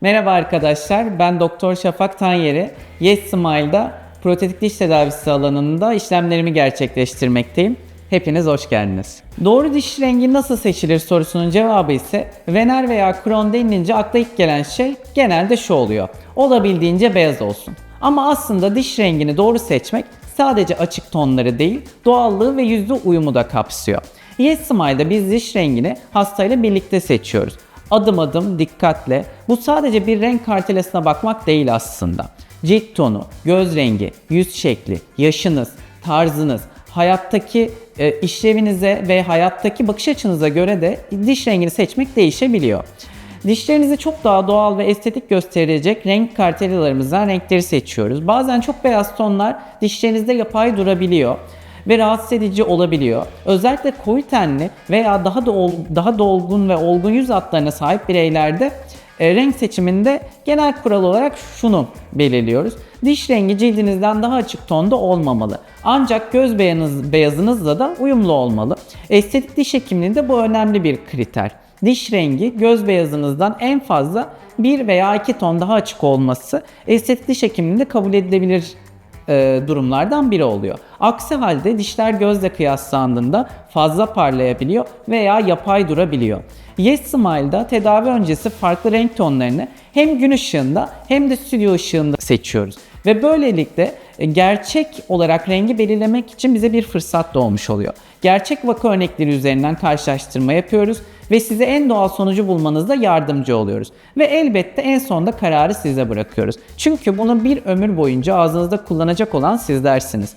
Merhaba arkadaşlar, ben Doktor Şafak Tanyeri. Yes Smile'da protetik diş tedavisi alanında işlemlerimi gerçekleştirmekteyim. Hepiniz hoş geldiniz. Doğru diş rengi nasıl seçilir sorusunun cevabı ise vener veya kron denilince akla ilk gelen şey genelde şu oluyor. Olabildiğince beyaz olsun. Ama aslında diş rengini doğru seçmek sadece açık tonları değil, doğallığı ve yüzde uyumu da kapsıyor. Yes Smile'da biz diş rengini hastayla birlikte seçiyoruz. Adım adım dikkatle. Bu sadece bir renk kartelasına bakmak değil aslında. Cilt tonu, göz rengi, yüz şekli, yaşınız, tarzınız, hayattaki e, işlevinize ve hayattaki bakış açınıza göre de diş rengini seçmek değişebiliyor. Dişlerinizi çok daha doğal ve estetik gösterecek renk kartelalarımızdan renkleri seçiyoruz. Bazen çok beyaz tonlar dişlerinizde yapay durabiliyor ve rahatsız edici olabiliyor. Özellikle koyu tenli veya daha da ol- daha dolgun ve olgun yüz hatlarına sahip bireylerde e, renk seçiminde genel kural olarak şunu belirliyoruz. Diş rengi cildinizden daha açık tonda olmamalı. Ancak göz beyazınız, beyazınızla da uyumlu olmalı. Estetik diş hekimliğinde bu önemli bir kriter. Diş rengi göz beyazınızdan en fazla 1 veya 2 ton daha açık olması estetik diş hekimliğinde kabul edilebilir e, durumlardan biri oluyor. Aksi halde dişler gözle kıyaslandığında fazla parlayabiliyor veya yapay durabiliyor. Yes Smile'da tedavi öncesi farklı renk tonlarını hem gün ışığında hem de stüdyo ışığında seçiyoruz. Ve böylelikle e, gerçek olarak rengi belirlemek için bize bir fırsat doğmuş oluyor. Gerçek vaka örnekleri üzerinden karşılaştırma yapıyoruz ve size en doğal sonucu bulmanızda yardımcı oluyoruz. Ve elbette en sonunda kararı size bırakıyoruz. Çünkü bunu bir ömür boyunca ağzınızda kullanacak olan sizlersiniz.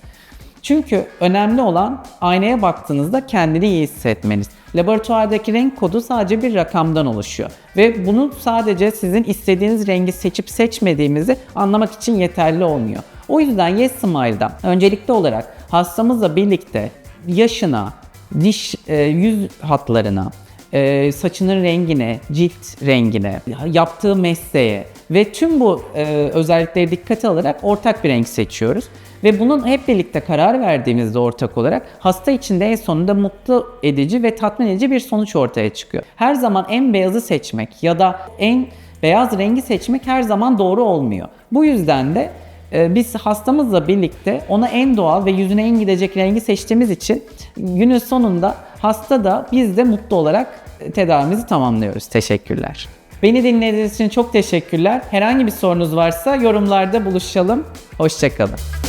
Çünkü önemli olan aynaya baktığınızda kendini iyi hissetmeniz. Laboratuvardaki renk kodu sadece bir rakamdan oluşuyor. Ve bunu sadece sizin istediğiniz rengi seçip seçmediğimizi anlamak için yeterli olmuyor. O yüzden Yes Smile'da öncelikli olarak hastamızla birlikte yaşına, diş, e, yüz hatlarına, e, saçının rengine, cilt rengine, yaptığı mesleğe ve tüm bu e, özellikleri dikkate alarak ortak bir renk seçiyoruz. Ve bunun hep birlikte karar verdiğimizde ortak olarak hasta için de en sonunda mutlu edici ve tatmin edici bir sonuç ortaya çıkıyor. Her zaman en beyazı seçmek ya da en beyaz rengi seçmek her zaman doğru olmuyor. Bu yüzden de biz hastamızla birlikte ona en doğal ve yüzüne en gidecek rengi seçtiğimiz için günün sonunda hasta da biz de mutlu olarak tedavimizi tamamlıyoruz. Teşekkürler. Beni dinlediğiniz için çok teşekkürler. Herhangi bir sorunuz varsa yorumlarda buluşalım. Hoşçakalın.